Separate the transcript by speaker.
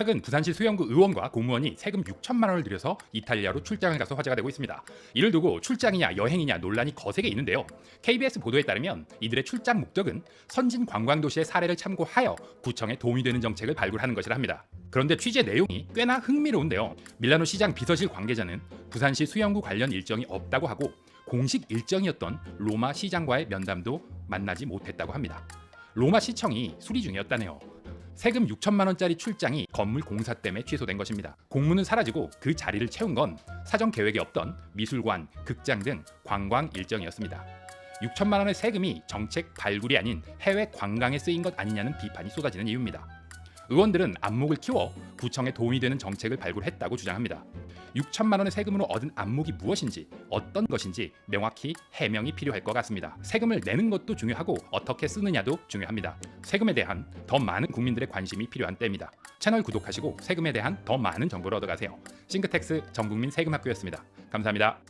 Speaker 1: 최근 부산시 수영구 의원과 공무원이 세금 6천만 원을 들여서 이탈리아로 출장을 가서 화제가 되고 있습니다. 이를 두고 출장이냐 여행이냐 논란이 거세게 있는데요. KBS 보도에 따르면 이들의 출장 목적은 선진 관광 도시의 사례를 참고하여 구청에 도움이 되는 정책을 발굴하는 것이라 합니다. 그런데 취재 내용이 꽤나 흥미로운데요. 밀라노 시장 비서실 관계자는 부산시 수영구 관련 일정이 없다고 하고 공식 일정이었던 로마 시장과의 면담도 만나지 못했다고 합니다. 로마 시청이 수리 중이었다네요. 세금 6천만 원짜리 출장이 건물 공사 때문에 취소된 것입니다. 공무는 사라지고 그 자리를 채운 건 사전 계획에 없던 미술관, 극장 등 관광 일정이었습니다. 6천만 원의 세금이 정책 발굴이 아닌 해외 관광에 쓰인 것 아니냐는 비판이 쏟아지는 이유입니다. 의원들은 안목을 키워 구청에 도움이 되는 정책을 발굴했다고 주장합니다. 6천만 원의 세금으로 얻은 안목이 무엇인지 어떤 것인지 명확히 해명이 필요할 것 같습니다. 세금을 내는 것도 중요하고 어떻게 쓰느냐도 중요합니다. 세금에 대한 더 많은 국민들의 관심이 필요한 때입니다. 채널 구독하시고 세금에 대한 더 많은 정보를 얻어가세요. 싱크텍스 전국민 세금학교였습니다. 감사합니다.